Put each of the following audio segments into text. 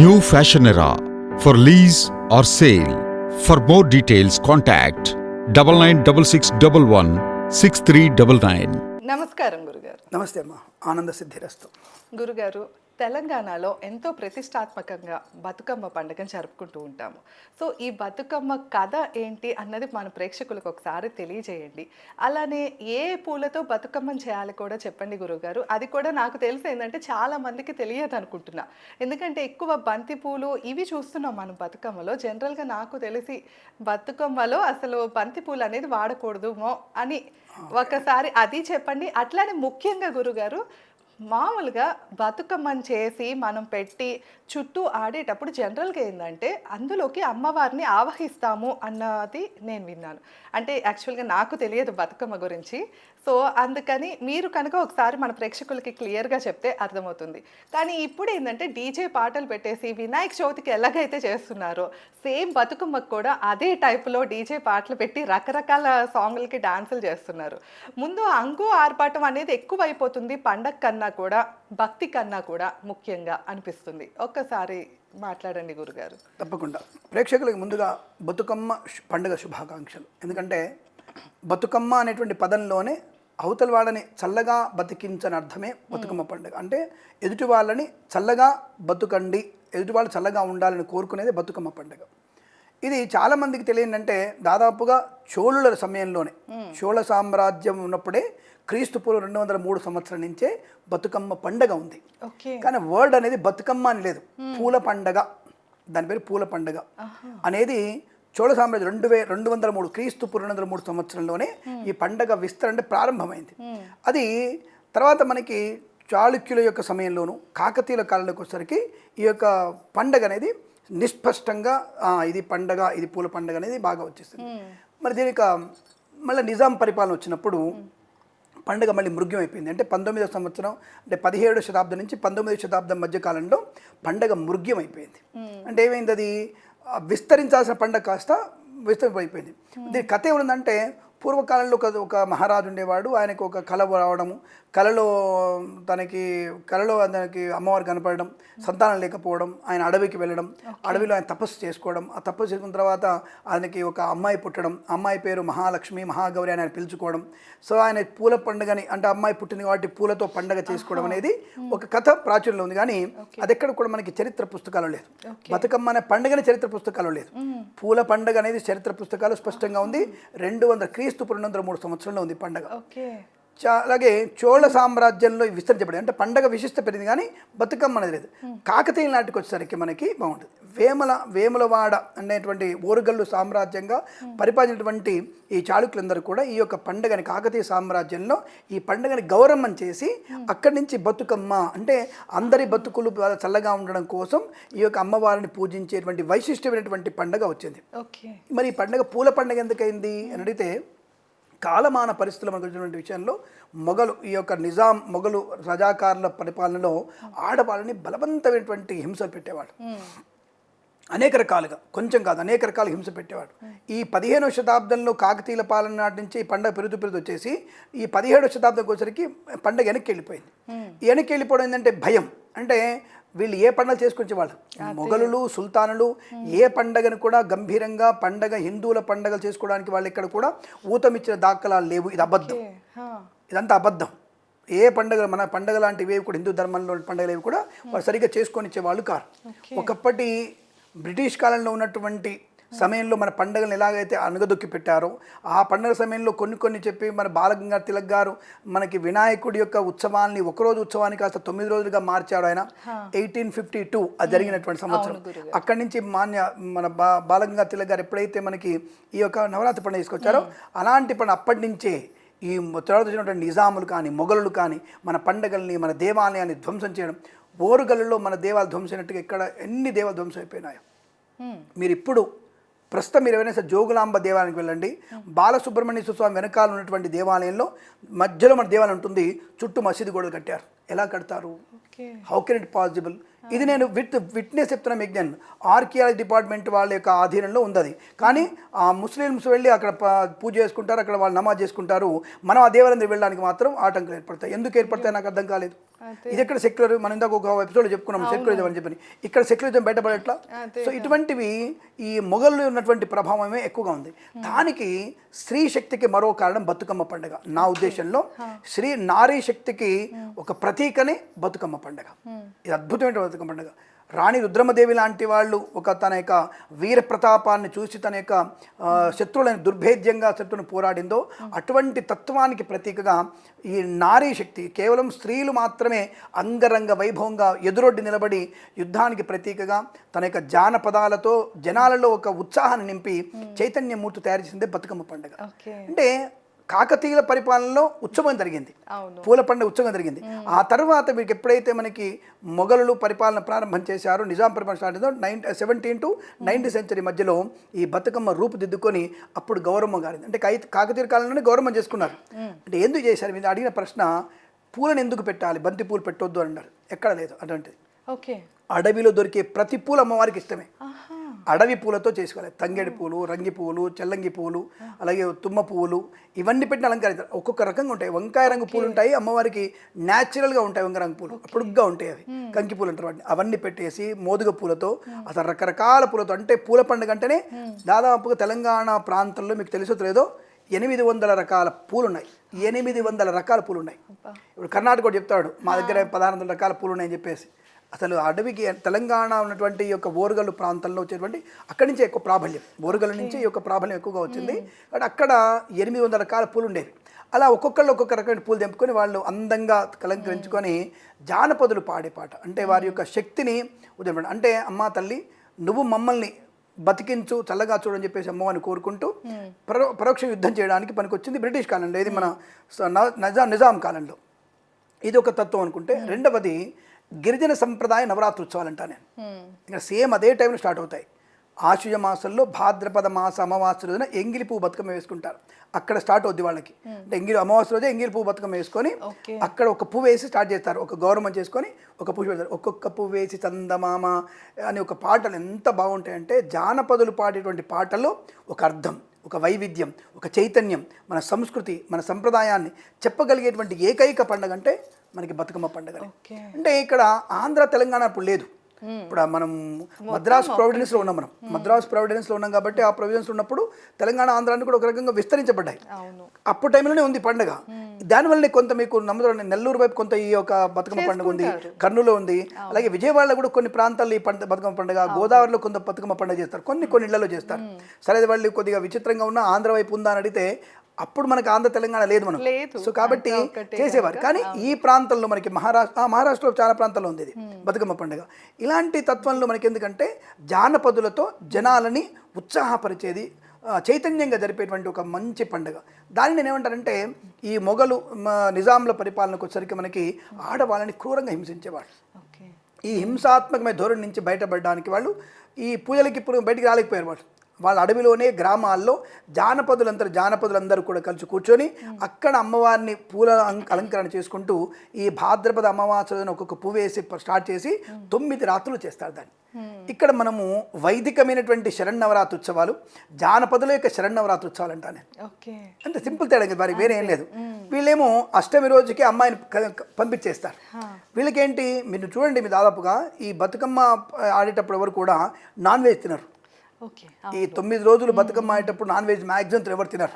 New Fashion Era for lease or sale. For more details, contact double nine double six double one six three double nine. నమస్కారం గురుగారు నమస్తే అమ్మా ఆనంద సిద్ధిరస్తు గురుగారు తెలంగాణలో ఎంతో ప్రతిష్టాత్మకంగా బతుకమ్మ పండుగను జరుపుకుంటూ ఉంటాము. సో ఈ బతుకమ్మ కథ ఏంటి అన్నది మన ప్రేక్షకులకు ఒకసారి తెలియజేయండి. అలానే ఏ పూలతో బతుకమ్మని చేయాలి కూడా చెప్పండి గురుగారు అది కూడా నాకు తెలిసి ఏంటంటే చాలా మందికి తెలియదు అనుకుంటున్నా. ఎందుకంటే ఎక్కువ బంతి పూలు ఇవి చూస్తున్నాం మనం బతుకమ్మలో. జనరల్గా నాకు తెలిసి బతుకమ్మలో అసలు బంతి పూలు అనేది వాడకూడదు అని ఒకసారి అది చెప్పండి. అట్లానే ముఖ్యంగా గురుగారు మామూలుగా బతుకమ్మని చేసి మనం పెట్టి చుట్టూ ఆడేటప్పుడు జనరల్గా ఏంటంటే అందులోకి అమ్మవారిని ఆవహిస్తాము అన్నది నేను విన్నాను. అంటే యాక్చువల్గా నాకు తెలియదు బతుకమ్మ గురించి. సో అందుకని మీరు కనుక ఒకసారి మన ప్రేక్షకులకి క్లియర్గా చెప్తే అర్థమవుతుంది. కానీ ఇప్పుడు ఏంటంటే డీజే పాటలు పెట్టేసి వినాయక చవితికి ఎలాగైతే చేస్తున్నారో సేమ్ బతుకమ్మకు కూడా అదే టైప్లో డీజే పాటలు పెట్టి రకరకాల సాంగ్లకి డాన్సులు చేస్తున్నారు. ముందు అంగు ఆర్పాటం అనేది ఎక్కువైపోతుంది పండగ కన్నా. కూడా భక్తి కన్నా కూడా ముఖ్యంగా అనిపిస్తుంది. ఒక్కసారి మాట్లాడండి గురుగారు. తప్పకుండా. ప్రేక్షకులకు ముందుగా బతుకమ్మ పండుగ శుభాకాంక్షలు. ఎందుకంటే బతుకమ్మ అనేటువంటి పదంలోనే అవతల వాళ్ళని చల్లగా బతికించని అర్థమే బతుకమ్మ పండుగ. అంటే ఎదుటి వాళ్ళని చల్లగా బతుకండి ఎదుటి వాళ్ళు చల్లగా ఉండాలని కోరుకునేది బతుకమ్మ పండుగ. ఇది చాలా మందికి తెలియదంటే దాదాపుగా చోళుల సమయంలోనే. చోళ సామ్రాజ్యం ఉన్నప్పుడే క్రీస్తు పూర్వం రెండు వందల మూడు సంవత్సరం నుంచే బతుకమ్మ పండగ ఉంది. కానీ వర్డ్ అనేది బతుకమ్మ అని లేదు. పూల పండగ. దాని పేరు పూల పండగ. అనేది చోళ సామ్రాజ్యం రెండు వే రెండు వందల మూడు క్రీస్తు పూర్వం రెండు వందల మూడు సంవత్సరంలోనే ఈ పండగ విస్తరణ ప్రారంభమైంది. అది తర్వాత మనకి చాళుక్యుల యొక్క సమయంలోను కాకతీయుల కాలంలోకి వచ్చేసరికి ఈ యొక్క పండగ అనేది నిస్పష్టంగా ఇది పండగ ఇది పూల పండగ అనేది బాగా వచ్చేసింది. మరి దీనికి మళ్ళీ నిజాం పరిపాలన వచ్చినప్పుడు పండుగ మళ్ళీ మృగ్యం అయిపోయింది అంటే పంతొమ్మిదవ సంవత్సరం అంటే పదిహేడవ శతాబ్దం నుంచి పంతొమ్మిదవ శతాబ్దం మధ్య కాలంలో పండగ మృగ్యం అయిపోయింది అంటే ఏమైంది అది? విస్తరించాల్సిన పండగ కాస్త విస్తరింపైపోయింది దీని కథ ఏముందంటే పూర్వకాలంలో ఒక ఒక మహారాజు ఉండేవాడు. ఆయనకు ఒక కళ రావడము కళలో తనకి కళలో తనకి అమ్మవారు కనపడడం సంతానం లేకపోవడం ఆయన అడవికి వెళ్ళడం అడవిలో ఆయన తపస్సు చేసుకోవడం ఆ తపస్సు చేసుకున్న తర్వాత ఆయనకి ఒక అమ్మాయి పుట్టడం అమ్మాయి పేరు మహాలక్ష్మి మహాగౌరి అని ఆయన పిలుచుకోవడం. సో ఆయన పూల పండుగని అంటే అమ్మాయి పుట్టింది కాబట్టి పూలతో పండుగ చేసుకోవడం అనేది ఒక కథ ప్రాచుర్యంలో ఉంది. కానీ అది ఎక్కడ కూడా మనకి చరిత్ర పుస్తకాలు లేదు. బతుకమ్మ అనే పండుగని చరిత్ర పుస్తకాలు లేదు. పూల పండుగ అనేది చరిత్ర పుస్తకాలు స్పష్టంగా ఉంది. రెండు వందల క్రీస్తు రెండు వందల మూడు సంవత్సరంలో ఉంది పండుగ. అలాగే చోళ సామ్రాజ్యంలో విస్తరించబడింది అంటే పండగ విశిష్ట పెరిగింది కానీ బతుకమ్మ అనేది లేదు. కాకతీయుల నాటికి వచ్చేసరికి మనకి బాగుంటుంది. వేమల వేములవాడ అనేటువంటి ఓరుగల్లు సామ్రాజ్యంగా పరిపాలించినటువంటి ఈ చాళుక్యులందరూ కూడా ఈ యొక్క పండుగని కాకతీయ సామ్రాజ్యంలో ఈ పండుగని గౌరవం చేసి అక్కడి నుంచి బతుకమ్మ అంటే అందరి బతుకులు చల్లగా ఉండడం కోసం ఈ యొక్క అమ్మవారిని పూజించేటువంటి వైశిష్టమైనటువంటి పండుగ వచ్చింది. మరి ఈ పండుగ పూల పండుగ ఎందుకైంది అని అడిగితే కాలమాన పరిస్థితులు మనకు వచ్చినటువంటి విషయంలో మొఘలు ఈ యొక్క నిజాం మొఘలు రజాకారుల పరిపాలనలో ఆడవాళ్ళని బలవంతమైనటువంటి హింసలు పెట్టేవాడు. అనేక రకాలుగా కొంచెం కాదు అనేక రకాల హింస పెట్టేవాడు. ఈ పదిహేనవ శతాబ్దంలో కాకతీయుల పాలన నాటి నుంచి ఈ పండగ పెరుగుతూ పెరుగుతూ వచ్చేసి ఈ పదిహేడవ శతాబ్దంకి వచ్చరికి పండగ వెనక్కి వెళ్ళిపోయింది. ఈ వెనక్కి వెళ్ళిపోవడం ఏంటంటే భయం. అంటే వీళ్ళు ఏ పండుగ చేసుకునేవాళ్ళు మొఘలులు సుల్తానులు ఏ పండగను కూడా గంభీరంగా పండగ హిందువుల పండగలు చేసుకోవడానికి వాళ్ళు ఇక్కడ కూడా ఊతమిచ్చిన దాఖలాలు లేవు. ఇది అబద్ధం. ఇదంతా అబద్ధం. ఏ పండుగలు మన పండుగ లాంటివి ఏవి కూడా హిందూ ధర్మంలో పండుగలు ఏవి కూడా వాళ్ళు సరిగ్గా చేసుకొని ఇచ్చేవాళ్ళు కారు. ఒకప్పటి బ్రిటిష్ కాలంలో ఉన్నటువంటి సమయంలో మన పండుగలను ఎలాగైతే అణగదొక్కి పెట్టారో ఆ పండుగ సమయంలో కొన్ని కొన్ని చెప్పి మన బాలగంగాధర్ తిలక్ గారు మనకి వినాయకుడి యొక్క ఉత్సవాల్ని ఒకరోజు ఉత్సవాన్ని కాస్త తొమ్మిది రోజులుగా మార్చాడు ఆయన. ఎయిటీన్ ఫిఫ్టీ టూ అది జరిగినటువంటి సంవత్సరం. అక్కడి నుంచి మాన్య మన బా బాలగంగాధర్ తిలక్ గారు ఎప్పుడైతే మనకి ఈ యొక్క నవరాత్రి పండుగ తీసుకొచ్చారో అలాంటి పండుగ అప్పటి నుంచే ఈ తర్వాత వచ్చినటువంటి నిజాములు కానీ మొఘలులు కానీ మన పండగల్ని మన దేవాలయాన్ని ధ్వంసం చేయడం ఓరుగల్లులో మన దేవాలు ధ్వంసైనట్టుగా ఇక్కడ ఎన్ని దేవాలు ధ్వంసం అయిపోయినాయో మీరు ఇప్పుడు ప్రస్తుతం మీరు ఎవరైనా సరే జోగులాంబ దేవాలయానికి వెళ్ళండి. బాలసుబ్రహ్మణ్య స్వామి వెనకాల ఉన్నటువంటి దేవాలయంలో మధ్యలో మన దేవాలయం ఉంటుంది. చుట్టూ మసీదు గోడలు కట్టారు. ఎలా కడతారు? హౌ కెన్ ఇట్ పాసిబుల్ ఇది నేను విత్ విట్నెస్ చెప్తున్నా మీకు నేను ఆర్కియాలజీ డిపార్ట్మెంట్ వాళ్ళ యొక్క ఆధీనంలో ఉంది అది కానీ ఆ ముస్లిమ్స్ వెళ్ళి అక్కడ పూజ చేసుకుంటారు. అక్కడ వాళ్ళు నమాజ్ చేసుకుంటారు. మనం ఆ దేవాలయం వెళ్ళడానికి మాత్రం ఆటంకాలు ఏర్పడతాయి. ఎందుకు ఏర్పడతాయి? నాకు అర్థం కాలేదు. ఇది ఎక్కడ సెక్యులర్ మనం ఇందాక ఒక ఎపిసోడ్ చెప్పుకున్నాం సెక్యులరిజం అని చెప్పని. ఇక్కడ సెక్యులరిజం బయటపడేట్లా సో ఇటువంటివి ఈ మొఘల్లో ఉన్నటువంటి ప్రభావమే ఎక్కువగా ఉంది. దానికి స్త్రీ శక్తికి మరో కారణం బతుకమ్మ పండుగ. నా ఉద్దేశంలో స్త్రీ నారీ శక్తికి ఒక ప్రతీకనే బతుకమ్మ పండుగ. ఇది అద్భుతమైన బతుకమ్మ పండుగ. రాణి రుద్రమదేవి లాంటి వాళ్ళు ఒక తన యొక్క వీర ప్రతాపాన్ని చూసి తన యొక్క శత్రువులను దుర్భేద్యంగా శత్రువుని పోరాడిందో అటువంటి తత్వానికి ప్రతీకగా ఈ నారీ శక్తి కేవలం స్త్రీలు మాత్రమే అంగరంగ వైభవంగా ఎదురొడ్డి నిలబడి యుద్ధానికి ప్రతీకగా తన యొక్క జానపదాలతో జనాలలో ఒక ఉత్సాహాన్ని నింపి చైతన్యమూర్తి తయారు చేసిందే బతుకమ్మ పండుగ. అంటే కాకతీయుల పరిపాలనలో ఉత్సవం జరిగింది. పూల పండుగ ఉత్సవం జరిగింది. ఆ తర్వాత మీకు ఎప్పుడైతే మనకి మొఘలులు పరిపాలన ప్రారంభం చేశారో నిజాం పరిపాలన స్టార్ట్ అయిందో nine seventeen to ninety century మధ్యలో ఈ బతుకమ్మ రూపుదిద్దుకొని అప్పుడు గౌరమ్మ గారింది. అంటే కై కాకతీయ కాలంలోనే గౌరవం చేసుకున్నారు. అంటే ఎందుకు చేశారు? మీరు అడిగిన ప్రశ్న పూలను ఎందుకు పెట్టాలి? బంతి పూలు పెట్టొద్దు అన్నారు. ఎక్కడ లేదు అటువంటిది. ఓకే. అడవిలో దొరికే ప్రతి పూలు అమ్మవారికి ఇష్టమే. అడవి పూలతో చేసుకోవాలి. తంగేడి పూలు రంగి పూలు చెల్లంగి పూలు అలాగే తుమ్మ పువ్వులు ఇవన్నీ పెట్టిన అలంకరిస్తారు. ఒక్కొక్క రకంగా ఉంటాయి. వంకాయ రంగు పూలు ఉంటాయి అమ్మవారికి న్యాచురల్గా ఉంటాయి వంకాయ రంగు పూలు. పొడుగ్గా ఉంటాయి అవి. కంకి పూలు అంటారు వాటిని. అవన్నీ పెట్టేసి మోదుగ పూలతో అసలు రకరకాల పూలతో అంటే పూల పండుగ అంటేనే దాదాపుగా తెలంగాణ ప్రాంతంలో మీకు తెలుసో లేదో ఎనిమిది వందల రకాల పూలు ఉన్నాయి ఎనిమిది వందల రకాల పూలు ఉన్నాయి ఇప్పుడు కర్ణాటక కూడా చెప్తాడు మా దగ్గర పదహారు వందల రకాల పూలు ఉన్నాయని చెప్పేసి. అసలు అడవికి తెలంగాణ ఉన్నటువంటి యొక్క ఓరుగల్లు ప్రాంతంలో వచ్చేటువంటి అక్కడి నుంచే ఎక్కువ ప్రాబల్యం. ఓరుగల్లు నుంచి ఈ యొక్క ప్రాబల్యం ఎక్కువగా వచ్చింది. కాబట్టి అక్కడ ఎనిమిది వందల రకాల పూలు ఉండేవి. అలా ఒక్కొక్కళ్ళు ఒక్కొక్క రకమైన పూలు తెంపుకొని వాళ్ళు అందంగా కలంకరించుకొని జానపదులు పాడే పాట. అంటే వారి యొక్క శక్తిని ఉదయం అంటే అమ్మా తల్లి నువ్వు మమ్మల్ని బతికించు చల్లగా చూడని చెప్పేసి అమ్మవారిని కోరుకుంటూ పరో పరోక్ష యుద్ధం చేయడానికి పనికొచ్చింది బ్రిటిష్ కాలంలో. ఇది మన నిజాం నిజాం కాలంలో. ఇది ఒక తత్వం అనుకుంటే రెండవది గిరిజన సంప్రదాయ నవరాత్రి ఉత్సవాలు అంటా నేను. ఇంకా సేమ్ అదే టైంలో స్టార్ట్ అవుతాయి. ఆశ్వజ మాసంలో భాద్రపద మాస అమావాస్య రోజున ఎంగిలి పువ్వు బతుకమ్మ వేసుకుంటారు. అక్కడ స్టార్ట్ అవుద్ది వాళ్ళకి. అంటే ఎంగిలి అమావాస్య రోజే ఎంగిలి పువ్వు బతుకమ్మ వేసుకొని. అక్కడ ఒక పువ్వు వేసి స్టార్ట్ చేస్తారు. ఒక గౌరవం చేసుకొని ఒక పువ్వు పెడతారు. ఒక్కొక్క పువ్వు వేసి చందమామ అని ఒక పాటలు ఎంత బాగుంటాయంటే జానపదులు పాడేటువంటి పాటల్లో ఒక అర్థం ఒక వైవిధ్యం ఒక చైతన్యం మన సంస్కృతి మన సంప్రదాయాన్ని చెప్పగలిగేటువంటి ఏకైక పండుగ అంటే మనకి బతుకమ్మ పండుగ అంటే ఇక్కడ ఆంధ్ర తెలంగాణ ఇప్పుడు లేదు. ఇప్పుడు మనం మద్రాస్ ప్రావిడెన్స్లో ఉన్నాం మనం. మద్రాస్ ప్రావిడెన్స్లో ఉన్నాం కాబట్టి ఆ ప్రావిడెన్స్ ఉన్నప్పుడు తెలంగాణ ఆంధ్రాన్ని కూడా ఒక రకంగా విస్తరించబడ్డాయి. అప్పుడు టైంలోనే ఉంది పండుగ. దానివల్లనే కొంత మీకు నమ్ముతారు? నెల్లూరు వైపు కొంత ఈ యొక్క బతుకమ్మ పండుగ ఉంది. కర్నూలులో ఉంది. అలాగే విజయవాడలో కూడా కొన్ని ప్రాంతాల్లో ఈ పండుగ బతుకమ్మ పండుగ గోదావరిలో కొంత బతుకమ్మ పండుగ చేస్తారు. కొన్ని కొన్ని ఇళ్ళలో చేస్తారు. సరే వాళ్ళు కొద్దిగా విచిత్రంగా ఉన్న ఆంధ్ర వైపు ఉందా అని అడిగితే అప్పుడు మనకి ఆంధ్ర తెలంగాణ లేదు మనం. సో కాబట్టి చేసేవారు. కానీ ఈ ప్రాంతంలో మనకి మహారాష్ట్ర ఆ, మహారాష్ట్రలో చాలా ప్రాంతాల్లో ఉంది ఇది. బతుకమ్మ పండుగ. ఇలాంటి తత్వంలో మనకి ఎందుకంటే జానపదులతో జనాలని ఉత్సాహపరిచేది చైతన్యంగా జరిపేటువంటి ఒక మంచి పండుగ. దాన్ని నేను ఏమంటానంటే ఈ మొఘలు నిజాంల పరిపాలనకు వచ్చరికి మనకి ఆడవాళ్ళని క్రూరంగా హింసించేవాడు ఓకే. ఈ హింసాత్మకమైన ధోరణి నుంచి బయటపడడానికి వాళ్ళు ఈ పూజలకి ఇప్పుడు బయటికి రాలేకపోయారు వాళ్ళు. వాళ్ళ అడవిలోనే గ్రామాల్లో జానపదులందరూ జానపదులందరూ కూడా కలిసి కూర్చొని అక్కడ అమ్మవారిని పూల అలం- అలంకరణ చేసుకుంటూ ఈ భాద్రపద అమావాస్యను ఒక్కొక్క పువ్వు వేసి స్టార్ట్ చేసి తొమ్మిది రాత్రులు చేస్తారు దాన్ని. ఇక్కడ మనము వైదికమైనటువంటి శరణవరాత్రి ఉత్సవాలు జానపదుల యొక్క శరణవరాత్రి ఉత్సవాలు అంటా నేను. అంటే సింపుల్ తేడా కదా మరి వేరే ఏం లేదు. వీళ్ళేమో అష్టమి రోజుకి అమ్మాయిని పంపించేస్తారు. వీళ్ళకేంటి మీరు చూడండి మీ దాదాపుగా ఈ బతుకమ్మ ఆడేటప్పుడు ఎవరు కూడా నాన్ వెజ్ తినరు. ఈ తొమ్మిది రోజులు బతుకమ్మ ఆడేటప్పుడు నాన్ వెజ్ మ్యాక్సిమం ఎవరు తినరు.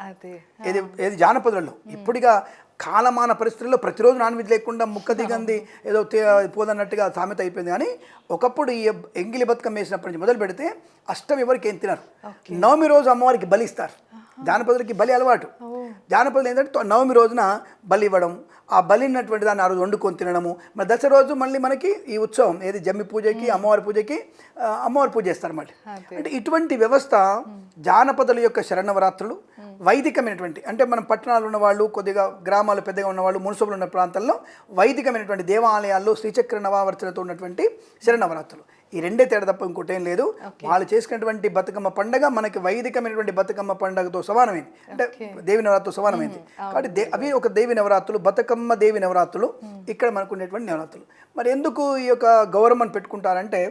ఏది ఏది జానపదులలో. ఇప్పుడిగా కాలమాన పరిస్థితుల్లో ప్రతిరోజు నాన్ వెజ్ లేకుండా ముక్క దిగంది ఏదో పోదన్నట్టుగా సామెత అయిపోయింది. కానీ ఒకప్పుడు ఈ ఎంగిలి బతుకమ్మ వేసినప్పటి నుంచి మొదలు పెడితే అష్టమి ఎవరికి ఏం తినరు. నవమి రోజు అమ్మవారికి బలి ఇస్తారు. జానపదులకి బలి అలవాటు. జానపదులు ఏంటంటే నవమి రోజున బలి ఇవ్వడం ఆ బలి ఉన్నటువంటి దాన్ని ఆ రోజు వండుకొని తినడము. మరి దసరా రోజు మళ్ళీ మనకి ఈ ఉత్సవం ఏది జమ్మి పూజకి అమ్మవారి పూజకి అమ్మవారి పూజ చేస్తారు మళ్ళీ అదే. అంటే ఇటువంటి వ్యవస్థ జానపదుల యొక్క శరణవరాత్రులు వైదికమైనటువంటి అంటే మనం పట్టణాలు ఉన్న వాళ్ళు కొద్దిగా గ్రామాలు పెద్దగా ఉన్న వాళ్ళు మున్సిపల్ ఉన్న ప్రాంతాల్లో వైదికమైనటువంటి దేవాలయాల్లో శ్రీచక్ర నవావర్తనతో ఉన్నటువంటి శరణవరాత్రులు. ఈ రెండే తేడా తప్ప ఇంకోటి ఏం లేదు. వాళ్ళు చేసుకున్నటువంటి బతుకమ్మ పండగ మనకి వైదికమైనటువంటి బతుకమ్మ పండగతో సమానమైంది. అంటే దేవి నవరాత్రులు సమానమైంది. కాబట్టి అవి ఒక దేవి నవరాత్రులు బతుకమ్మ దేవి నవరాత్రులు ఇక్కడ మనకు ఉండేటువంటి నవరాత్రులు. మరి ఎందుకు ఈ యొక్క గౌరమ్మను పెట్టుకుంటారంటే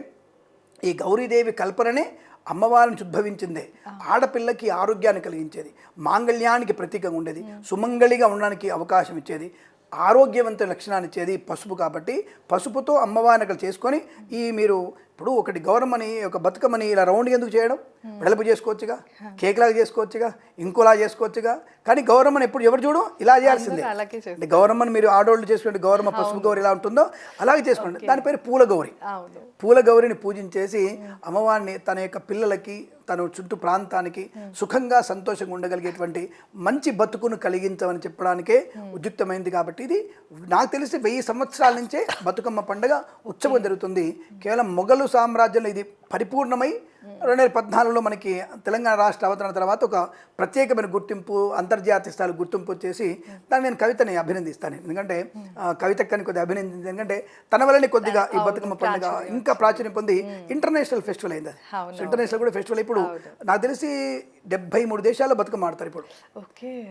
ఈ గౌరీదేవి కల్పననే అమ్మవారిని ఉద్భవించిందే. ఆడపిల్లకి ఆరోగ్యాన్ని కలిగించేది. మాంగళ్యానికి ప్రతీకంగా ఉండేది. సుమంగళిగా ఉండడానికి అవకాశం ఇచ్చేది. ఆరోగ్యవంత లక్షణాన్ని ఇచ్చేది పసుపు కాబట్టి పసుపుతో అమ్మవారిని అక్కడ చేసుకొని ఈ మీరు ఇప్పుడు ఒకటి గౌరమ్మని ఒక బతుకమ్మని ఇలా రౌండ్ ఎందుకు చేయడం? వెడల్పు చేసుకోవచ్చుగా? కేక్ లాగా చేసుకోవచ్చుగా? ఇంకోలా చేసుకోవచ్చుగా? కానీ గౌరమ్మని ఎప్పుడు ఎవరు చూడు ఇలా చేయాల్సిందే. అంటే గౌరమ్మని మీరు ఆడోళ్ళు చేసుకుంటే గౌరమ్మ పసుపు గౌరి ఎలా ఉంటుందో అలాగే చేసుకోండి. దాని పేరు పూల గౌరి పూల గౌరిని పూజించేసి అమ్మవారిని తన యొక్క పిల్లలకి తన చుట్టూ ప్రాంతానికి సుఖంగా సంతోషంగా ఉండగలిగేటువంటి మంచి బతుకును కలిగించమని చెప్పడానికే ఉద్యుక్తమైంది కాబట్టి ఇది నాకు తెలిసి వెయ్యి సంవత్సరాల నుంచే బతుకమ్మ పండుగ ఉత్సవం జరుగుతుంది. కేవలం మొఘలు సామ్రాజ్యంలో ఇది పరిపూర్ణమై రెండు వేల పద్నాలుగులో మనకి తెలంగాణ రాష్ట్ర అవతరణ తర్వాత ఒక ప్రత్యేకమైన గుర్తింపు అంతర్జాతీయ స్థాయి గుర్తింపు వచ్చేసి దాన్ని నేను కవితని అభినందిస్తాను. ఎందుకంటే ఆ, కవితక్కని కొద్దిగా అభినందించింది. ఎందుకంటే తన వల్లనే కొద్దిగా ఈ బతుకమ్మ పండుగ ఇంకా ప్రాచుర్యం పొంది ఇంటర్నేషనల్ ఫెస్టివల్ అయింది అది. ఇంటర్నేషనల్ కూడా ఫెస్టివల్. ఇప్పుడు నాకు తెలిసి డెబ్బై మూడు దేశాల్లో బతుకమ్మ ఆడతారు ఇప్పుడు.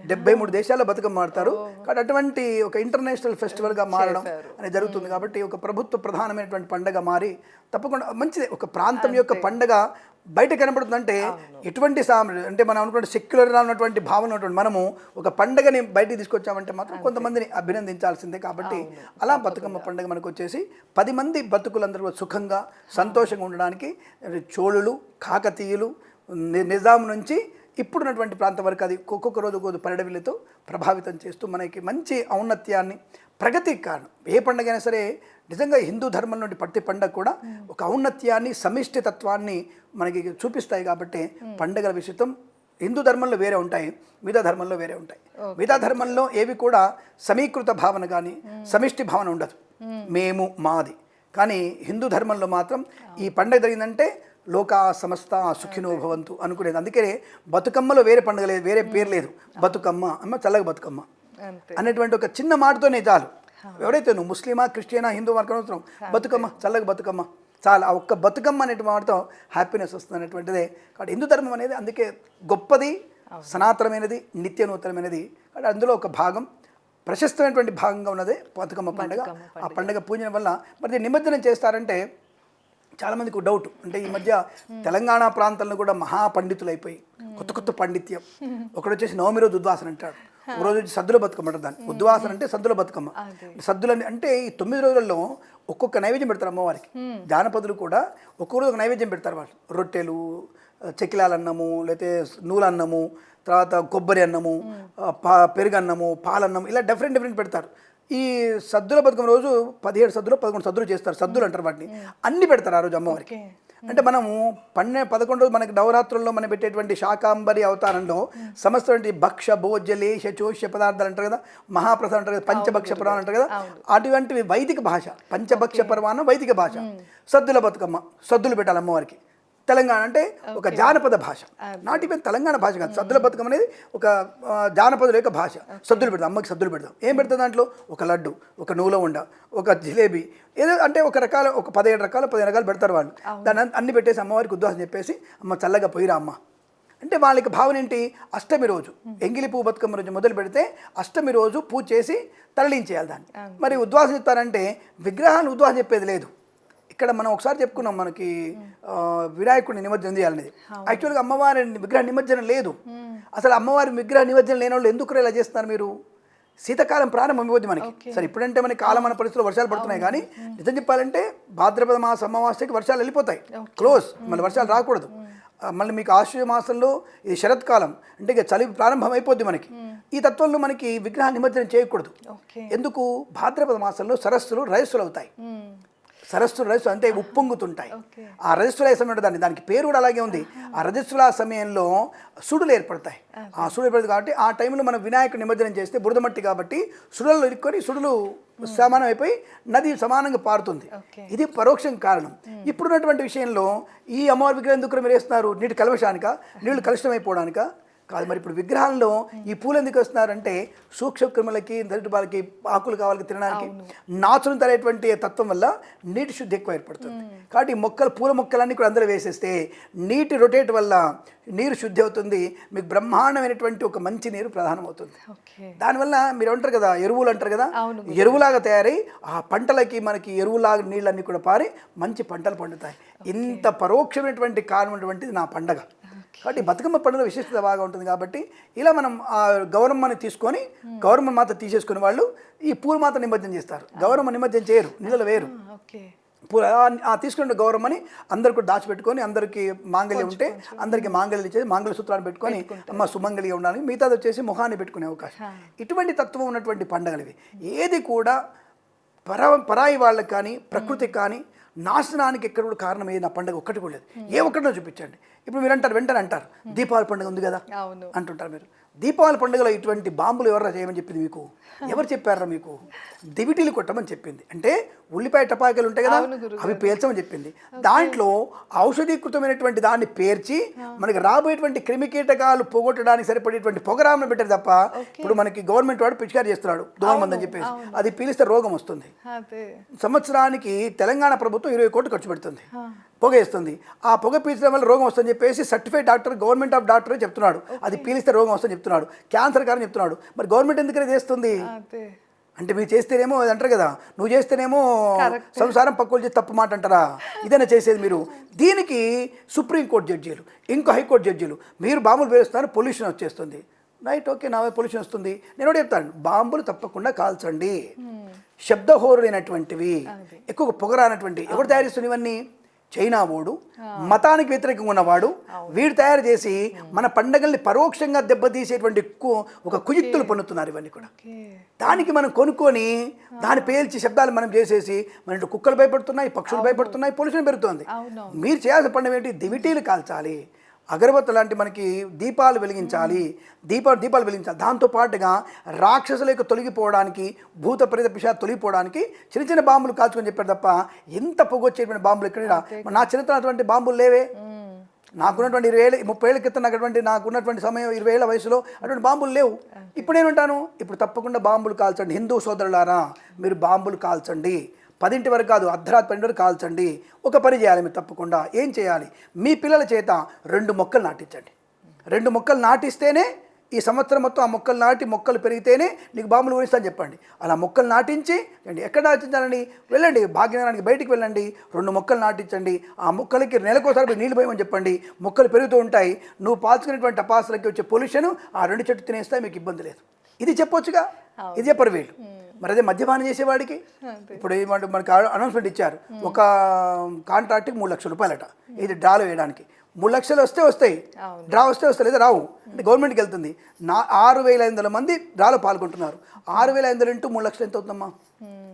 డెబ్బై మూడు దేశాల్లో బతుకమ్మ ఆడతారు. కాబట్టి అటువంటి ఒక ఇంటర్నేషనల్ ఫెస్టివల్గా మారడం అనేది జరుగుతుంది కాబట్టి ఒక ప్రభుత్వ ప్రధానమైనటువంటి పండగ మారి తప్పకుండా మంచిది. ఒక ప్రాంతం యొక్క పండగ బయట కనబడుతుందంటే ఎటువంటి అంటే మనం అనుకుంటే సెక్యులర్ ఉన్నటువంటి భావన ఉన్నటువంటి మనము ఒక పండగని బయటికి తీసుకొచ్చామంటే మాత్రం కొంతమందిని అభినందించాల్సిందే కాబట్టి అలా బతుకమ్మ పండుగ మనకు వచ్చేసి పది మంది బతుకులందరూ సుఖంగా సంతోషంగా ఉండడానికి చోళులు కాకతీయులు నిజాం నుంచి ఇప్పుడున్నటువంటి ప్రాంతం వరకు అది ఒక్కొక్క రోజు ఒక్కొక్క పరిడవిలతో ప్రభావితం చేస్తూ మనకి మంచి ఔన్నత్యాన్ని ప్రగతికి కారణం. ఏ పండుగ అయినా సరే నిజంగా హిందూ ధర్మం నుండి ప్రతి పండగ కూడా ఒక ఔన్నత్యాన్ని సమిష్టి తత్వాన్ని మనకి చూపిస్తాయి కాబట్టి పండుగల విషయం హిందూ ధర్మంలో వేరే ఉంటాయి మిగతా ధర్మంలో వేరే ఉంటాయి. మిగతా ధర్మంలో ఏవి కూడా సమీకృత భావన కానీ సమిష్టి భావన ఉండదు. మేము మాది. కానీ హిందూ ధర్మంలో మాత్రం ఈ పండగ జరిగిందంటే లోకా సమస్త సుఖినో భవంతు అనుకునేది. అందుకనే బతుకమ్మలో వేరే పండుగ లేదు వేరే పేరు లేదు. బతుకమ్మ అమ్మ చల్లగా బతుకమ్మ. అనేటువంటి ఒక చిన్న మాటతోనే చాలు. ఎవరైతే నువ్వు ముస్లిమా క్రిస్టియనా హిందూ అనవసరం బతుకమ్మ చల్లగా బతుకమ్మ. చాలా. ఆ ఒక్క బతుకమ్మ అనే మాటతో హ్యాపీనెస్ వస్తుంది అనేటువంటిదే. కాబట్టి హిందూ ధర్మం అనేది అందుకే గొప్పది సనాతనమైనది నిత్య నూతనమైనది కాబట్టి అందులో ఒక భాగం ప్రశస్తమైనటువంటి భాగంగా ఉన్నదే బతుకమ్మ పండుగ. ఆ పండుగ. పూజన వల్ల మరి నిమజ్జనం చేస్తారంటే చాలామందికి డౌట్ అంటే ఈ మధ్య తెలంగాణ ప్రాంతంలో కూడా మహా పండితులు అయిపోయి కొత్త కొత్త పాండిత్యం. ఒకడు వచ్చేసి నవమి రోజు ఉద్వాసన అంటాడు. ఒక రోజు వచ్చి సద్దుల బతుకమ్మ అంటారు దాన్ని. ఉద్వాసన అంటే సద్దుల బతుకమ్మ. సద్దులని అంటే ఈ తొమ్మిది రోజుల్లో ఒక్కొక్క నైవేద్యం పెడతారు అమ్మవారికి. జానపదులు కూడా ఒక్కొక్క రోజు ఒక నైవేద్యం పెడతారు వాళ్ళు. రొట్టెలు చెక్కిలాల అన్నము లేకపోతే నూలన్నము తర్వాత కొబ్బరి అన్నము పెరుగు అన్నము పాలన్నం ఇలా డిఫరెంట్ డిఫరెంట్ పెడతారు. ఈ సద్దుల బతుకమ్మ రోజు పదిహేడు సద్దులు పదకొండు సద్దులు చేస్తారు. సద్దులు అంటారు వాటిని. అన్ని పెడతారు ఆ రోజు అమ్మవారికి. అంటే మనము పన్నె పదకొండు రోజు మనకి నవరాత్రుల్లో మనం పెట్టేటువంటి శాకాంబరి అవతారంలో సమస్తటువంటి భక్ష భోజ్య లేశ చోష్య పదార్థాలు అంటారు కదా మహాప్రసాదం అంటారు కదా పంచభక్ష పర్వాణం అంటారు కదా అటువంటివి వైదిక భాష పంచభక్ష పర్వాణం వైదిక భాష. సద్దుల బతుకమ్మ సద్దులు పెట్టాలి అమ్మవారికి. తెలంగాణ అంటే ఒక జానపద భాష. నాట్ ఈవెన్ తెలంగాణ భాష కాదు. సద్దుల బతుకమ్మ అనేది ఒక జానపదుల యొక్క భాష. సద్దులు పెడతాం అమ్మకి సద్దులు పెడతాం ఏం పెడతాం దాంట్లో? ఒక లడ్డు ఒక నూల ఉండ ఒక జిలేబీ ఏదో అంటే ఒక రకాల ఒక పదిహేడు రకాలు పదిహేను రకాలు పెడతారు వాళ్ళు. దాన్ని అన్- అన్ని పెట్టేసి అమ్మవారికి ఉద్వాసం చెప్పేసి అమ్మ చల్లగా పోయిరా అమ్మ. అంటే వాళ్ళకి భావన ఏంటి? అష్టమి రోజు. ఎంగిలి పువ్వు బతుకమ్మ రోజు మొదలు పెడితే అష్టమి రోజు పూజ చేసి తరలించేయాలి దాన్ని. మరి ఉద్వాసం చెప్తారంటే విగ్రహాన్ని ఉద్వాసం చెప్పేది లేదు. ఇక్కడ మనం ఒకసారి చెప్పుకున్నాం మనకి వినాయకుడిని నిమజ్జనం చేయాలనేది యాక్చువల్గా అమ్మవారి విగ్రహ నిమజ్జనం లేదు. అసలు అమ్మవారి విగ్రహ నిమజ్జనం లేని వాళ్ళు ఎందుకు ఇలా చేస్తున్నారు మీరు? శీతాకాలం ప్రారంభం ఇవ్వద్దు మనకి సరే ఇప్పుడంటే మనకి కాలమాన పరిస్థితుల్లో వర్షాలు పడుతున్నాయి కానీ నిజం చెప్పాలంటే భాద్రపద మాస అమావాస్యకి వర్షాలు వెళ్ళిపోతాయి. క్లోజ్ మళ్ళీ వర్షాలు రాకూడదు. మళ్ళీ మీకు ఆశ్వయ మాసంలో ఇది శరత్కాలం అంటే ఇక చలి ప్రారంభం అయిపోద్ది మనకి ఈ తత్వంలో మనకి విగ్రహ నిమజ్జనం చేయకూడదు. ఎందుకు? భాద్రపద మాసంలో సరస్సులు రయస్సులు అవుతాయి. సరస్సు రజస్సు అంటే ఉప్పొంగుతుంటాయి. ఆ రజస్సుల సమయం దాన్ని దానికి పేరు కూడా అలాగే ఉంది. ఆ రజస్సుల సమయంలో సుడులు ఏర్పడతాయి. ఆ సుడులు ఏర్పడదు కాబట్టి ఆ టైంలో మనం వినాయకుడు నిమజ్జనం చేస్తే బురదమట్టి కాబట్టి సుడులలో ఇరుక్కొని సుడులు సమానం అయిపోయి నది సమానంగా పారుతుంది. ఇది పరోక్షం కారణం. ఇప్పుడున్నటువంటి విషయంలో ఈ అమ్మవారి విగ్రహం ఎందుకు మీరు వేస్తున్నారు? నీటి కలవశానిక నీళ్ళు కలుషితం అయిపోవడానిక కాదు మరి ఇప్పుడు విగ్రహాల్లో ఈ పూలు ఎందుకు వస్తున్నారంటే సూక్ష్మ క్రిములకి దరిద్ర వాళ్ళకి ఆకులు కావాలి తినడానికి నాచును తరేటువంటి తత్వం వల్ల నీటి శుద్ధి ఎక్కువ ఏర్పడుతుంది. కాబట్టి ఈ మొక్కలు పూల మొక్కలన్నీ కూడా అందరూ వేసేస్తే నీటి రొటేట్ వల్ల నీరు శుద్ధి అవుతుంది మీకు బ్రహ్మాండమైనటువంటి ఒక మంచి నీరు ప్రధానం అవుతుంది ఓకే. దానివల్ల మీరు అంటారు కదా ఎరువులు అంటారు కదా ఎరువులాగా తయారై ఆ పంటలకి మనకి ఎరువులాగా నీళ్ళన్నీ కూడా పారి మంచి పంటలు పండుతాయి. ఇంత పరోక్షమైనటువంటి కారణమైనటువంటిది నా పండగ. కాబట్టి బతుకమ్మ పండుగ విశిష్టత బాగా ఉంటుంది కాబట్టి ఇలా మనం ఆ గౌరమ్మని తీసుకొని గౌరమ్మ మాత తీసేసుకునే వాళ్ళు ఈ పూల మాత నిమజ్జనం చేస్తారు. గౌరమ్మ నిమజ్జనం చేయరు నీళ్ళలో వేరు ఆ- తీసుకున్న గౌరమ్మని అందరు కూడా దాచిపెట్టుకొని అందరికి మాంగళ్యం ఉంటే అందరికి మాంగళ్యం ఇచ్చేసి మాంగళ్య సూత్రాన్ని పెట్టుకొని అమ్మ సుమంగళిగా ఉండాలి. మిగతాది వచ్చేసి మొహాన్ని పెట్టుకునే అవకాశం. ఇటువంటి తత్వం ఉన్నటువంటి పండుగలు ఇవి. ఏది కూడా పర పరాయి వాళ్ళకి కానీ ప్రకృతికి కానీ నాశనానికి ఎక్కడ కూడా కారణం ఏది? నా పండుగ ఒక్కటి కూడా లేదు. ఏ ఒక్కటినో చూపించండి. ఇప్పుడు మీరు అంటారు వెంటనే అంటారు దీపావళి పండుగ ఉంది కదా? అంటుంటారు మీరు. దీపావళి పండుగలో ఇటువంటి బాంబులు ఎవరు చేయమని చెప్పింది మీకు? ఎవరు చెప్పారా మీకు? దివిటీలు కొట్టమని చెప్పింది. అంటే ఉల్లిపాయ టపాకాయలు ఉంటాయి కదా. అవి పేర్చమని చెప్పింది. దాంట్లో ఔషధీకృతమైనటువంటి దాన్ని పేర్చి మనకి రాబోయేటువంటి క్రిమి కీటకాలు పోగొట్టడానికి సరిపడేటువంటి పొగరామను పెట్టారు తప్ప ఇప్పుడు మనకి గవర్నమెంట్ వాడు పిచికారి చేస్తున్నాడు దోమమంది అని చెప్పేసి. అది పీలిస్తే రోగం వస్తుంది. సంవత్సరానికి తెలంగాణ ప్రభుత్వం ఇరవై కోట్లు ఖర్చు పెడుతుంది. పొగ వేస్తుంది ఆ పొగ పీల్చడం వల్ల రోగం వస్తుందని చెప్పేసి certified doctor government of doctor చెప్తున్నాడు. అది పీలిస్తే రోగం వస్తుందని చెప్తున్నాడు. క్యాన్సర్ కారణం చెప్తున్నాడు. మరి గవర్నమెంట్ ఎందుకని చేస్తుంది? అంటే మీరు చేస్తేనేమో అది అంటారు కదా. నువ్వు చేస్తేనేమో సంసారం పక్కలు చేసి తప్పు మాట అంటారా? ఇదైనా చేసేది మీరు. దీనికి సుప్రీంకోర్టు జడ్జీలు ఇంకో హైకోర్టు జడ్జీలు మీరు బాంబులు పేరుస్తున్నారు పొల్యూషన్ వచ్చేస్తుంది. రైట్ ఓకే నా పొల్యూషన్ వస్తుంది. నేను కూడా చెప్తాను. బాంబులు తప్పకుండా కాల్చండి. శబ్దహోరులైనటువంటివి ఎక్కువ పొగరానటువంటి ఎవరు తయారు చేస్తుంది ఇవన్నీ? చైనా వాడు మతానికి వ్యతిరేకంగా ఉన్నవాడు వీడు తయారు చేసి మన పండగల్ని పరోక్షంగా దెబ్బతీసేటువంటి ఒక కుయుక్తులు పన్నుతున్నారు ఇవన్నీ కూడా. దానికి మనం కొనుక్కొని దాన్ని పేల్చి శబ్దాలు మనం చేసేసి మన ఇంట్లో కుక్కలు భయపడుతున్నాయి పక్షులు భయపడుతున్నాయి పొల్యూషన్ పెరుగుతుంది. మీరు చేయాల్సిన పండుగ ఏంటి? దివిటీలు కాల్చాలి. అగరబత్తు లాంటి మనకి దీపాలు వెలిగించాలి. దీప దీపాలు వెలిగించాలి. దాంతో పాటుగా రాక్షసుల యొక్క తొలగిపోవడానికి భూత ప్రేత పిశా తొలగిపోవడానికి చిన్న చిన్న బాంబులు కాల్చుకొని చెప్పారు తప్ప ఎంత పొగొచ్చేటువంటి బాంబులు ఇక్కడ నా చిన్నతనం అటువంటి బాంబులు లేవే. నాకున్నటువంటి ఇరవై ఏళ్ళ ముప్పై ఏళ్ళ క్రితం అటువంటి నాకున్నటువంటి సమయం ఇరవై ఏళ్ళ వయసులో అటువంటి బాంబులు లేవు. ఇప్పుడు ఏమంటాను ఇప్పుడు తప్పకుండా బాంబులు కాల్చండి. హిందూ సోదరులారా మీరు బాంబులు కాల్చండి. పదింటి వరకు కాదు అర్ధరాత్రి పన్నెండు వరకు కాల్చండి. ఒక పని చేయాలి మీరు తప్పకుండా. ఏం చేయాలి? మీ పిల్లల చేత రెండు మొక్కలు నాటించండి. రెండు మొక్కలు నాటిస్తేనే ఈ సంవత్సరం మొత్తం ఆ మొక్కలు నాటి మొక్కలు పెరిగితేనే నీకు బాంబులు ఊరిస్తా అని చెప్పండి. అలా మొక్కలు నాటించి అండి ఎక్కడ నాటించాలండి? వెళ్ళండి భాగ్యనగరానికి బయటికి వెళ్ళండి. రెండు మొక్కలు నాటించండి. ఆ మొక్కలకి నెలకోసారి నీళ్ళు పోయమని చెప్పండి. మొక్కలు పెరుగుతూ ఉంటాయి. నువ్వు పాల్చుకునేటువంటి టపాసులకి వచ్చే పొల్యూషన్ ఆ రెండు చెట్టు తినేస్తే మీకు ఇబ్బంది లేదు. ఇది చెప్పొచ్చుగా? ఇది చెప్పరు వీళ్ళు. మరి అదే మద్యపానం చేసేవాడికి? ఇప్పుడు ఏమంటే మనకి అనౌన్స్మెంట్ ఇచ్చారు. ఒక కాంట్రాక్ట్కి మూడు లక్షల రూపాయలట. ఇది డ్రాలో వేయడానికి. మూడు లక్షలు వస్తే వస్తాయి. డ్రా వస్తే వస్తాయి లేదా రావు. అంటే గవర్నమెంట్కి వెళ్తుంది. నా ఆరు వేల ఐదు వందల మంది డ్రాలో పాల్గొంటున్నారు. ఆరు వేల ఐదు వందలు ఇంటూ మూడు లక్షలు ఎంత అవుతుందమ్మా?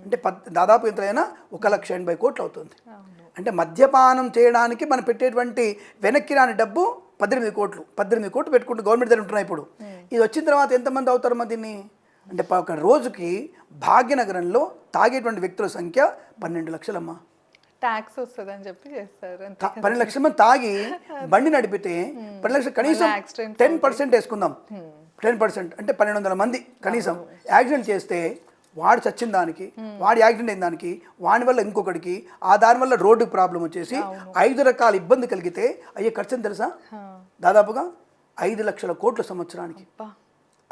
అంటే పద్ దాదాపు ఎంతైనా ఒక లక్ష ఎనభై కోట్లు అవుతుంది. అంటే మద్యపానం చేయడానికి మనం పెట్టేటువంటి వెనక్కి రాని డబ్బు పద్దెనిమిది కోట్లు. పద్దెనిమిది కోట్లు పెట్టుకుంటూ గవర్నమెంట్ దగ్గర ఉంటున్నాయి ఇప్పుడు. ఇది వచ్చిన తర్వాత ఎంతమంది అవుతారమ్మా దీన్ని? అంటే ఒక రోజుకి భాగ్యనగరంలో తాగేటువంటి వ్యక్తుల సంఖ్య పన్నెండు లక్షలమ్మా. ట్యాక్స్ వస్తుందని చెప్పి చేస్తారు పన్నెండు లక్షల మంది తాగి బండి నడిపితే పన్నెండు లక్షలు కనీసం టెన్ పర్సెంట్ వేసుకుందాం. టెన్ పర్సెంట్ అంటే పన్నెండు వందల మంది కనీసం యాక్సిడెంట్ చేస్తే వాడు చచ్చిన దానికి వాడి యాక్సిడెంట్ అయిన దానికి వాడి వల్ల ఇంకొకటికి ఆ దాని వల్ల రోడ్డు ప్రాబ్లం వచ్చేసి ఐదు రకాల ఇబ్బంది కలిగితే అయ్యే ఖర్చు తెలుసా? దాదాపుగా ఐదు లక్షల కోట్ల సంవత్సరానికి.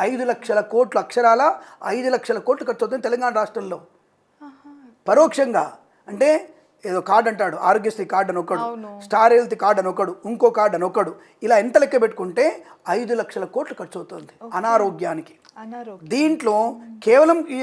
ఐదు లక్షల కోట్లు అక్షరాల ఐదు లక్షల కోట్లు ఖర్చు అవుతుంది తెలంగాణ రాష్ట్రంలో. పరోక్షంగా అంటే ఏదో కార్డు అంటాడు ఆరోగ్యశ్రీ కార్డు అని ఒకడు స్టార్ హెల్త్ కార్డు అని ఒకడు ఇంకో కార్డు అని ఒకడు ఇలా ఎంత లెక్క పెట్టుకుంటే ఐదు లక్షల కోట్లు ఖర్చు అవుతుంది అనారోగ్యానికి. అనారోగ్యం. దీంట్లో కేవలం ఈ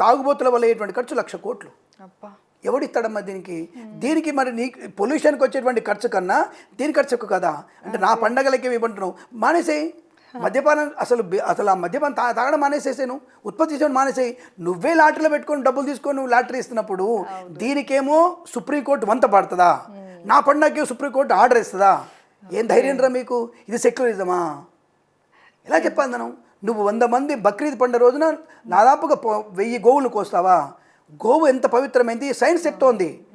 తాగుబోతుల వల్ల అయ్యేటువంటి ఖర్చు లక్ష కోట్లు. అబ్బా. ఎవడిస్తాడమ్మా దీనికి? దీనికి మరి నీ పొల్యూషన్కి వచ్చేటువంటి ఖర్చు కన్నా దీని ఖర్చు ఎక్కువ కదా? అంటే నా పండగలకి ఇవ్వమంటున్నావు మానేసేయి. మద్యపానం అసలు అసలు ఆ మద్యపానం తా తాగడం మానేసేసాను ఉత్పత్తి చేయడం మానేసేయి. నువ్వే లాటరీలో పెట్టుకొని డబ్బులు తీసుకొని నువ్వు లాటరీ ఇస్తున్నప్పుడు దీనికేమో సుప్రీంకోర్టు వంత పడుతుందా? నా పండగకి సుప్రీంకోర్టు ఆర్డర్ ఇస్తుందా? ఏం ధైర్యం రా మీకు? ఇది సెక్యులరిజమా? ఎలా చెప్పాలి మనం? నువ్వు వంద మంది బక్రీద్ పండుగ రోజున దాదాపుగా వెయ్యి గోవులు కోస్తావా? గోవు ఎంత పవిత్రమైంది సైన్స్ చెప్తోంది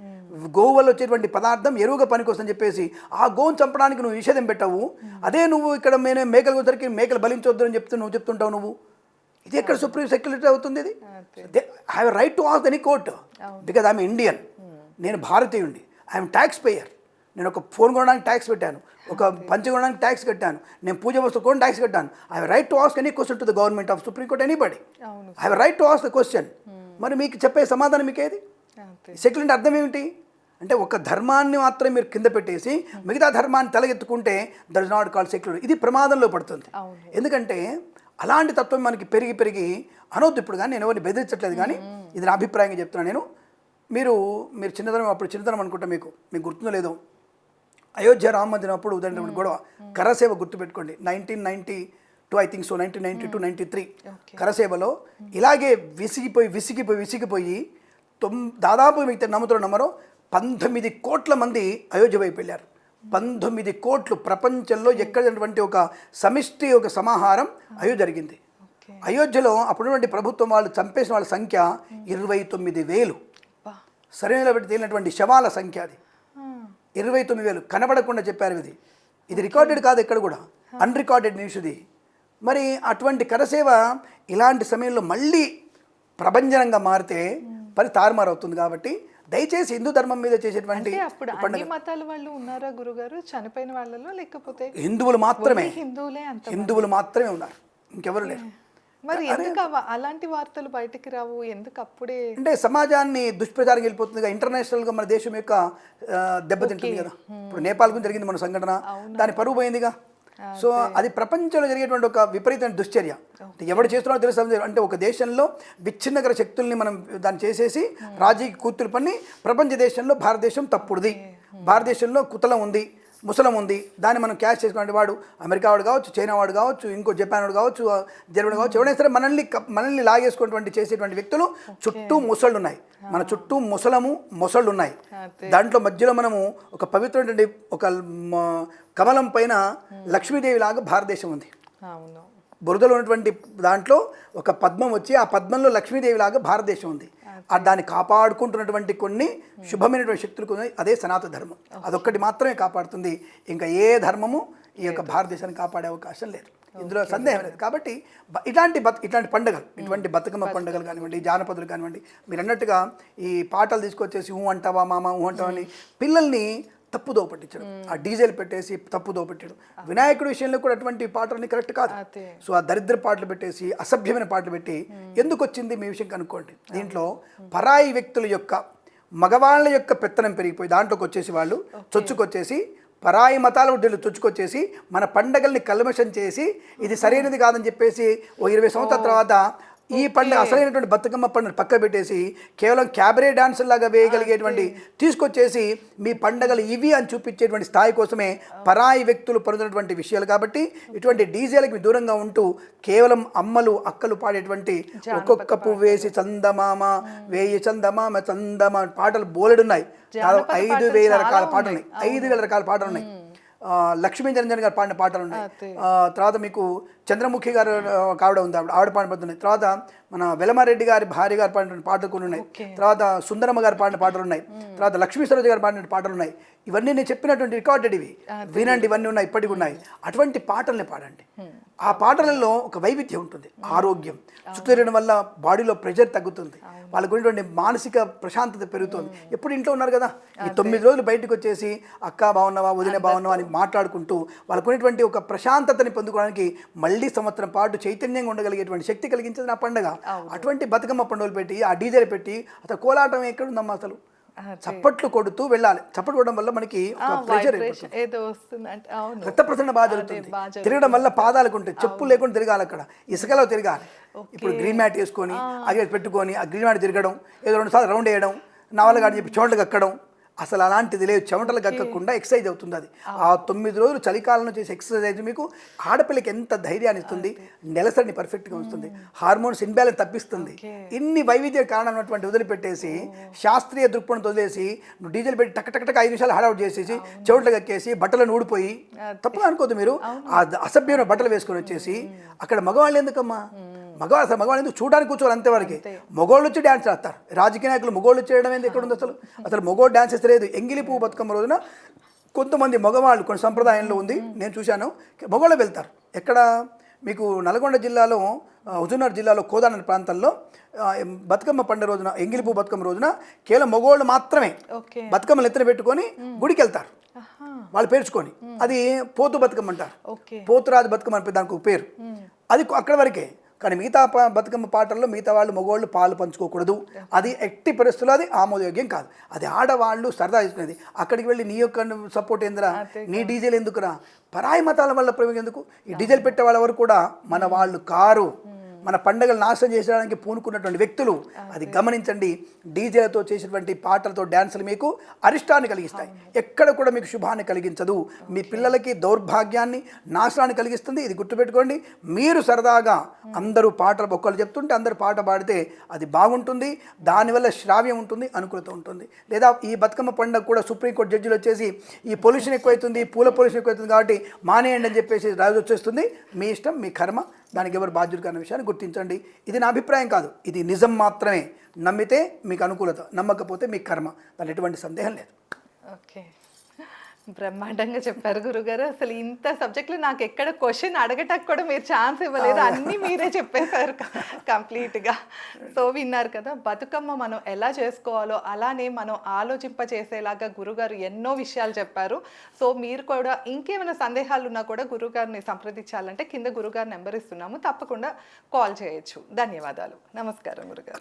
గోవు వల్ల వచ్చేటువంటి పదార్థం ఎరువుగా పనికొస్తుందని చెప్పేసి ఆ గోవును చంపడానికి నువ్వు నిషేధం పెట్టావు. అదే నువ్వు ఇక్కడ మేనే మేకలు వచ్చరికి మేకలు బలించొద్దు అని చెప్తూ నువ్వు చెప్తుంటావు నువ్వు. ఇది ఎక్కడ సుప్రీం సెక్యులరీ అవుతుంది ఇది? Have right to ask any court because I'm Indian నేను భారతీయుడిని ఐఎమ్ ట్యాక్స్ పేయర్ నేను ఒక ఫోన్ కొనడానికి ట్యాక్స్ పెట్టాను. ఒక పంచ కొనడానికి ట్యాక్స్ కట్టాను. నేను పూజ వస్తువు కూడా ట్యాక్స్ కట్టాను. I right to ask any question to the government of supreme court anybody I right to ask the question మరి మీకు చెప్పే సమాధానం మీకేది? అంటే అర్థం ఏమిటి? అంటే ఒక ధర్మాన్ని మాత్రమే మీరు కింద పెట్టేసి మిగతా ధర్మాన్ని తలగెత్తుకుంటే that is not call secular. ఇది ప్రమాదంలో పడుతుంది. ఎందుకంటే అలాంటి తత్వం మనకి పెరిగి పెరిగి అనొద్దు ఇప్పుడు కానీ నేను ఎవరిని బెదిరించట్లేదు కానీ ఇది నా అభిప్రాయంగా చెప్తున్నాను నేను. మీరు మీరు చిన్నతనం అప్పుడు చిన్నతనం అనుకుంటా మీకు మీకు గుర్తుందో లేదో. అయోధ్య రామ మందిరం అప్పుడు ఉదాహరణ గొడవ. కరసేవ గుర్తుపెట్టుకోండి. Nineteen ninety two I think so nineteen ninety two ninety three కరసేవలో ఇలాగే విసిగిపోయి విసిగిపోయి విసిగిపోయి తొమ్ దాదాపు మీకు నమ్ముతున్న నమ్మరు పంతొమ్మిది కోట్ల మంది అయోధ్య వైపు వెళ్ళారు పంతొమ్మిది కోట్లు ప్రపంచంలో ఎక్కడటువంటి ఒక సమిష్టి ఒక సమాహారం అయోధ్య జరిగింది. అయోధ్యలో అప్పుడున్నటువంటి ప్రభుత్వం వాళ్ళు చంపేసిన వాళ్ళ సంఖ్య ఇరవై తొమ్మిది వేలు. సరైన పెట్టి తేలినటువంటి శవాల సంఖ్య అది. ఇరవై తొమ్మిది వేలు. కనబడకుండా చెప్పారు ఇది. ఇది రికార్డెడ్ కాదు ఎక్కడ కూడా. అన్రికార్డెడ్ న్యూస్ ఇది. మరి అటువంటి కరసేవ ఇలాంటి సమయంలో మళ్ళీ ప్రభంజనంగా మారితే పని తారుమారు అవుతుంది కాబట్టి దయచేసి హిందూ ధర్మం మీద చేసేటువంటి అప్పుడు అన్ని మతాల వాళ్ళు ఉన్నారా గురుగారు? చనిపోయిన వాళ్ళలో లేకపోతే హిందువులు మాత్రమే. హిందువులే అంత హిందువులు మాత్రమే ఉన్నారు. ఇంకెవరు లేరు. మరి ఎందుకు అలాంటి వార్తలు బయటికి రావు? ఎందుకు అప్పుడే అంటే సమాజాన్ని దుష్ప్రచారం వెళ్ళిపోతుందిగా ఇంటర్నేషనల్గా మన దేశం యొక్క దెబ్బతింటుంది కదా. ఇప్పుడు నేపాల్ గురించి జరిగింది మన సంఘటన. దాని పరువు పోయిందిగా. సో అది ప్రపంచంలో జరిగేటువంటి ఒక విపరీతమైన దుశ్చర్య. అంటే ఎవడు చేస్తున్నాడో తెలుసు అంటే ఒక దేశంలో విచ్ఛిన్నకర శక్తుల్ని మనం దాన్ని చేసేసి రాజకీయ కూతురు పని ప్రపంచ దేశంలో భారతదేశం తప్పుడుది. భారతదేశంలో కుతలం ఉంది. ముసలం ఉంది దాన్ని మనం క్యాష్ చేసుకునే వాడు అమెరికా వాడు కావచ్చు చైనా వాడు కావచ్చు ఇంకో జపాన్ వాడు కావచ్చు జర్మనీ కావచ్చు ఎవడైనా సరే మనల్ని మనల్ని లాగేసుకున్నటువంటి చేసేటువంటి వ్యక్తులు చుట్టూ ముసళ్ళు ఉన్నాయి మన చుట్టూ ముసలము మొసళ్ళు ఉన్నాయి దాంట్లో మధ్యలో మనము ఒక పవిత్రమైనటువంటి ఒక కమలం పైన లక్ష్మీదేవి లాగా భారతదేశం ఉంది. బురదలో ఉన్నటువంటి దాంట్లో ఒక పద్మం వచ్చి ఆ పద్మంలో లక్ష్మీదేవి లాగా భారతదేశం ఉంది. దాన్ని కాపాడుకుంటున్నటువంటి కొన్ని శుభమైనటువంటి శక్తులు ఉన్నాయి అదే సనాతన ధర్మం. అదొక్కటి మాత్రమే కాపాడుతుంది. ఇంకా ఏ ధర్మము ఈ యొక్క భారతదేశాన్ని కాపాడే అవకాశం లేదు. ఇందులో సందేహం లేదు. కాబట్టి ఇట్లాంటి బత్ ఇట్లాంటి పండుగలు ఇటువంటి బతుకమ్మ పండుగలు కానివ్వండి జానపదులు కానివ్వండి మీరు అన్నట్టుగా ఈ పాటలు తీసుకొచ్చేసి ఊ అంటావా మామ ఊ అంటావా అని పిల్లల్ని తప్పుదో పట్టించడం ఆ డీజేలు పెట్టేసి తప్పుదో పెట్టడం వినాయకుడి విషయంలో కూడా అటువంటి పాటలన్నీ కరెక్ట్ కాదు. సో ఆ దరిద్ర పాటలు పెట్టేసి అసభ్యమైన పాటలు పెట్టి ఎందుకు వచ్చింది మీ విషయం కనుక్కోండి. దీంట్లో పరాయి వ్యక్తుల యొక్క మగవాళ్ళ యొక్క పెత్తనం పెరిగిపోయి దాంట్లోకి వచ్చేసి వాళ్ళు చొచ్చుకొచ్చేసి పరాయి మతాల వీళ్ళు చొచ్చుకొచ్చేసి మన పండగల్ని కల్మషం చేసి ఇది సరైనది కాదని చెప్పేసి ఓ ఇరవై సంవత్సరాల తర్వాత ఈ పండుగ అసలైనటువంటి బతుకమ్మ పండుగ పక్క పెట్టేసి కేవలం క్యాబరే డాన్స్ లాగా వేయగలిగేటువంటి తీసుకొచ్చేసి మీ పండగలు ఇవి అని చూపించేటువంటి స్థాయి కోసమే పరాయి వ్యక్తులు పొందినటువంటి విషయాలు కాబట్టి ఇటువంటి డీజేలకు దూరంగా ఉంటూ కేవలం అమ్మలు అక్కలు పాడేటువంటి ఒక్కొక్క పువ్వు వేసి చందమామ వేయి చందమామ చందమా పాటలు బోలెడున్నాయి. ఐదు వేల రకాల పాటలు ఉన్నాయి. ఐదు వేల రకాల పాటలు ఉన్నాయి లక్ష్మీ నిరంజన్ గారు పాడిన పాటలు ఉన్నాయి. తర్వాత మీకు చంద్రముఖి గారు ఆవిడ ఉంది. ఆవిడ ఆవిడ పాడిన పాటలు ఉన్నాయి. తర్వాత మన వెలమారెడ్డి గారి భార్య గారు పాడిన పాటలు కొన్ని ఉన్నాయి. తర్వాత సుందరమ్మ గారు పాడిన పాటలు ఉన్నాయి. తర్వాత లక్ష్మీ సరోజ గారు పాడిన పాటలు ఉన్నాయి. ఇవన్నీ నేను చెప్పినటువంటి రికార్డెడ్ ఇవి. వినండి ఇవన్నీ ఉన్నాయి ఇప్పటికి ఉన్నాయి. అటువంటి పాటల్ని పాడండి. ఆ పాటలలో ఒక వైవిధ్యం ఉంటుంది. ఆరోగ్యం. చుట్టూ వల్ల బాడీలో ప్రెషర్ తగ్గుతుంది. వాళ్ళకు ఉన్నటువంటి మానసిక ప్రశాంతత పెరుగుతుంది. ఎప్పుడు ఇంట్లో ఉన్నారు కదా? ఈ తొమ్మిది రోజులు బయటకు వచ్చేసి అక్క బాగున్నావా? వదిన బాగున్నావా? అని మాట్లాడుకుంటూ వాళ్ళకు ఉన్నటువంటి ఒక ప్రశాంతతని పొందుకోవడానికి మళ్ళీ సంవత్సరం పాటు చైతన్యంగా ఉండగలిగేటువంటి శక్తి కలిగించేది నా పండగ. అటువంటి బతుకమ్మ పండుగలు పెట్టి ఆ డీజేలు పెట్టి అసలు కోలాటం ఎక్కడుందమ్మా అసలు? చప్పట్లు కొడుతూ వెళ్ళాలి. చప్పట్లు కొట్టడం వల్ల మనకి ఒక ప్రెషర్ వైబ్రేషన్ ఏదో వస్తుంది అంటే అవును. రక్త ప్రసరణ బాగా జరుగుతుంది. తిరగడం వల్ల పాదాలకు ఉంటాయి. చెప్పులు లేకుండా తిరగాలి అక్కడ. ఇసుకలో తిరగాలి. ఇప్పుడు గ్రీన్ మ్యాట్ వేసుకొని అది పెట్టుకొని ఆ గ్రీన్ మ్యాట్ తిరగడం ఏదో రెండు సార్లు రౌండ్ వేయడం నా వల్ల కాదు చెప్పి చోట్ల కక్కడం అసలు అలాంటిది లేదు. చెమటలు కక్కకుండా ఎక్సర్సైజ్ అవుతుంది అది. ఆ తొమ్మిది రోజులు చలికాలంలో చేసే ఎక్సర్సైజ్ మీకు ఆడపిల్లకి ఎంత ధైర్యాన్ని ఇస్తుంది నెలసరిని పర్ఫెక్ట్గా ఉంచుతుంది హార్మోన్స్ ఇన్బ్యాలెన్స్ తప్పిస్తుంది. ఇన్ని వైవిధ్య కారణమైనటువంటి వదిలిపెట్టేసి శాస్త్రీయ దృక్పథంతో వదిలేసి నువ్వు డీజిల్ పెట్టి టక్ టక్ టక్ ఐదు నిమిషాలు హడావుట్ చేసేసి చెవుట్లు కక్కేసి బట్టలను ఊడిపోయి తప్పుగా అనుకోద్దు మీరు. ఆ అసభ్యమైన బట్టలు వేసుకొని వచ్చేసి అక్కడ మగవాళ్ళు ఎందుకమ్మా? మగవాళ్ళు అసలు మగవాళ్ళు ఎందుకు? చూడడానికి కూర్చోవాలి అంతేవరకు మగోళ్ళు వచ్చి డ్యాన్స్ చేస్తారు రాజకీయ నాయకులు మగోళ్ళు చేయడం ఏంది ఎక్కడ ఉంది అసలు? అసలు మగోడు డ్యాన్స్ చేస్తే లేదు. ఎంగిలి పువ్వు బతుకమ్మ రోజున కొంతమంది మగవాళ్ళు కొన్ని సంప్రదాయంలో ఉంది. నేను చూశాను. మగవాళ్ళు వెళ్తారు. ఎక్కడ? మీకు నల్గొండ జిల్లాలో హుజూర్నగర్ జిల్లాలో కోదాడ అనే ప్రాంతంలో బతుకమ్మ పండుగ రోజున ఎంగిలి పువ్వు బతుకమ్మ రోజున కేవలం మగవాళ్ళు మాత్రమే. బతుకమ్మలు ఎత్తున పెట్టుకొని గుడికి వెళ్తారు వాళ్ళు పేర్చుకొని. అది పోతు బతుకమ్మ అంటారు. పోతురాజు బతుకమ్మ అని దానికి ఒక పేరు. అది అక్కడ వరకే. కానీ మిగతా బతుకమ్మ పాటల్లో మిగతా వాళ్ళు మగవాళ్ళు పాలు పంచుకోకూడదు. అది ఎట్టి పరిస్థితుల్లో అది ఆమోదయోగ్యం కాదు. అది ఆడవాళ్ళు సరదా చేసుకునేది అక్కడికి వెళ్ళి నీ యొక్క సపోర్ట్ ఏందిరా? నీ డీజిల్ ఎందుకురా? పరాయి మతాల వల్ల ప్రయోగం ఎందుకు? ఈ డీజిల్ పెట్టే వాళ్ళ వరకు కూడా మన వాళ్ళు కారు. మన పండుగలు నాశనం చేసడానికి పూనుకున్నటువంటి వ్యక్తులు అది గమనించండి. డీజేలతో చేసినటువంటి పాటలతో డ్యాన్సులు మీకు అరిష్టాన్ని కలిగిస్తాయి. ఎక్కడ కూడా మీకు శుభాన్ని కలిగించదు. మీ పిల్లలకి దౌర్భాగ్యాన్ని నాశనాన్ని కలిగిస్తుంది. ఇది గుర్తుపెట్టుకోండి. మీరు సరదాగా అందరూ పాటలు ఒక్కళ్ళు చెప్తుంటే అందరూ పాట పాడితే అది బాగుంటుంది. దానివల్ల శ్రావ్యం ఉంటుంది అనుకూలత ఉంటుంది. లేదా ఈ బతుకమ్మ పండుగ కూడా సుప్రీంకోర్టు జడ్జిలు వచ్చేసి ఈ పొల్యూషన్ ఎక్కువైతుంది పూల పొల్యూషన్ ఎక్కువైతుంది కాబట్టి మానేయండి అని చెప్పేసి రాజు వచ్చేస్తుంది. మీ ఇష్టం మీ కర్మ. దానికి ఎవరు బాధ్యులు కాని విషయాన్ని గుర్తించండి. ఇది నా అభిప్రాయం కాదు. ఇది నిజం మాత్రమే. నమ్మితే మీకు అనుకూలత నమ్మకపోతే మీకు కర్మ. దాని ఎటువంటి సందేహం లేదు. ఓకే. బ్రహ్మాండంగా చెప్పారు గురుగారు. అసలు ఇంత సబ్జెక్ట్లో నాకు ఎక్కడ క్వశ్చన్ అడగటానికి కూడా మీరు ఛాన్స్ ఇవ్వలేదు. అన్నీ మీరే చెప్పేశారు కంప్లీట్గా సో విన్నారు కదా బతుకమ్మ మనం ఎలా చేసుకోవాలో అలానే మనం ఆలోచింప చేసేలాగా గురుగారు ఎన్నో విషయాలు చెప్పారు. సో మీరు కూడా ఇంకేమైనా సందేహాలు ఉన్నా కూడా గురుగారిని సంప్రదించాలంటే కింద గురుగారు నెంబర్ ఇస్తున్నాము. తప్పకుండా కాల్ చేయొచ్చు. ధన్యవాదాలు. నమస్కారం గురుగారు.